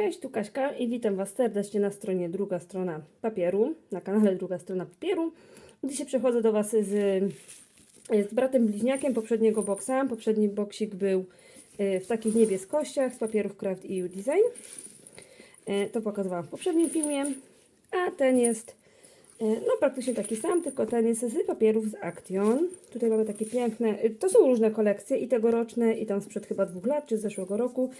Cześć, tu Kaśka i witam Was serdecznie na stronie druga strona papieru, na kanale druga strona papieru. Dzisiaj przechodzę do Was z, z bratem bliźniakiem poprzedniego boksa. Poprzedni boksik był e, w takich niebieskościach z papierów Craft EU Design. E, To pokazywałam w poprzednim filmie, a ten jest no praktycznie taki sam, tylko ten jest z papierów z Action. Tutaj mamy takie piękne, e, to są różne kolekcje i tegoroczne i tam sprzed chyba dwóch lat, czy z zeszłego roku.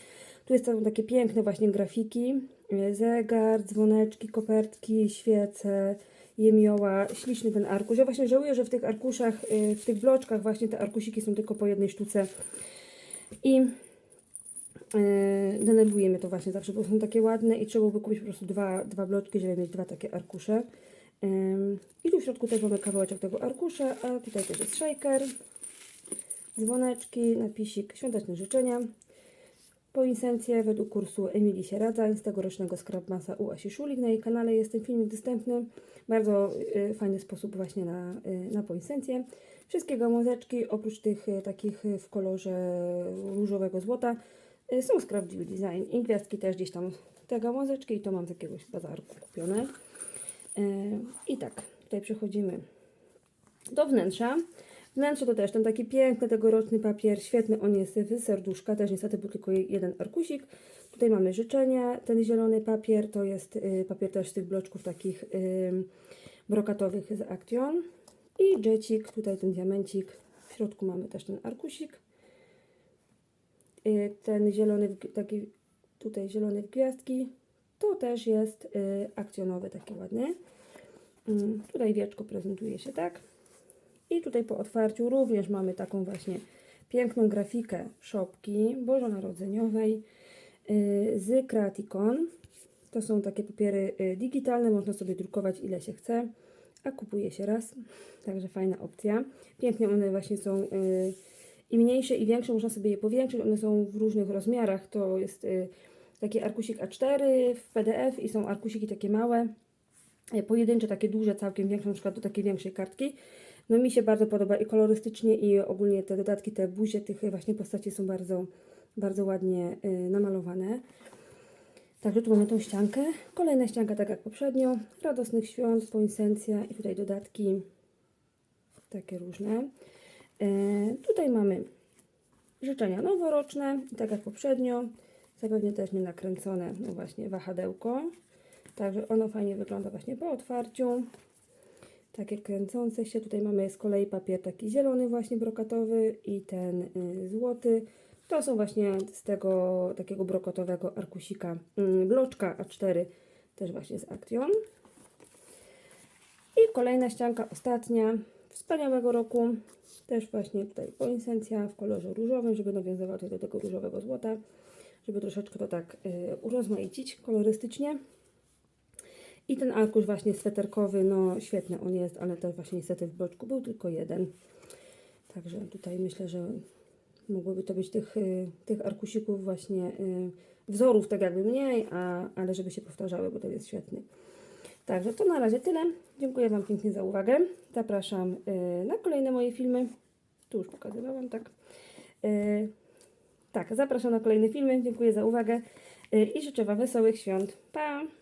Tu jest są takie piękne właśnie grafiki, e, zegar, dzwoneczki, kopertki, świece, jemioła, śliczny ten arkusz. Ja właśnie żałuję, że w tych arkuszach, w tych bloczkach właśnie te arkusiki są tylko po jednej sztuce i denerwuje mnie to właśnie zawsze, bo są takie ładne i trzeba by kupić po prostu dwa, dwa bloczki, żeby mieć dwa takie arkusze. I tu w środku też mamy kawałeczek tego arkusza, a tutaj też jest shaker, dzwoneczki, napisik, świąteczne życzenia. Poinsencje według kursu Emilii Sieradzań z tegorocznego Scrap Masa u Asi Szulik. Na jej kanale jest ten filmik dostępny. Bardzo y, fajny sposób właśnie na, y, na poinsencję. Wszystkie gałązeczki, oprócz tych y, takich y, w kolorze różowego złota, y, są z Design. I gwiazdki też gdzieś tam te gałązeczki i to mam z jakiegoś bazarku kupione. Y, I tak, tutaj przechodzimy do wnętrza. Wnętrze to też ten taki piękny tegoroczny papier, świetny on jest w serduszka, też niestety był tylko jeden arkusik. Tutaj mamy życzenia, ten zielony papier to jest y, papier też z tych bloczków takich y, brokatowych z Action. I jetcik, tutaj ten diamencik, w środku mamy też ten arkusik. Ten zielony, taki tutaj zielony w gwiazdki, to też jest y, akcjonowy, taki ładny. Mm, Tutaj wieczko prezentuje się tak. I tutaj po otwarciu również mamy taką właśnie piękną grafikę szopki bożonarodzeniowej yy, z Creaticon. To są takie papiery yy, digitalne, można sobie drukować ile się chce, a kupuje się raz. Także fajna opcja. Pięknie one właśnie są yy, i mniejsze i większe, można sobie je powiększyć. One są w różnych rozmiarach. To jest yy, taki arkusik A4 w PDF i są arkusiki takie małe e, pojedyncze, takie duże, całkiem większe, na przykład do takiej większej kartki. No mi się bardzo podoba i kolorystycznie i ogólnie te dodatki, te buzie tych właśnie postaci są bardzo, bardzo ładnie y, namalowane. Także tu mamy tą ściankę. Kolejna ścianka, tak jak poprzednio. Radosnych świąt, poinsencja i tutaj dodatki takie różne. E, tutaj mamy życzenia noworoczne, tak jak poprzednio. Zapewne też nie nakręcone, no właśnie, wahadełko. Także ono fajnie wygląda właśnie po otwarciu. Takie kręcące się. Tutaj mamy z kolei papier taki zielony właśnie brokatowy i ten y, złoty. To są właśnie z tego takiego brokatowego arkusika y, bloczka A4 też właśnie z Action. I kolejna ścianka, ostatnia, wspaniałego roku. Też właśnie tutaj poinsencja w kolorze różowym, żeby nawiązywać do tego różowego złota, żeby troszeczkę to tak y, urozmaicić kolorystycznie. I ten arkusz właśnie sweterkowy, no świetny on jest, ale też właśnie niestety w bloczku był tylko jeden. Także tutaj myślę, że mogłoby to być tych, y, tych arkusików właśnie y, wzorów tak jakby mniej, a, ale żeby się powtarzały, bo to jest świetny. Także to na razie tyle. Dziękuję Wam pięknie za uwagę. Zapraszam y, na kolejne moje filmy. Tu już pokazywałam, tak. Y, tak, zapraszam na kolejne filmy. Dziękuję za uwagę y, i życzę Wam wesołych świąt. Pa!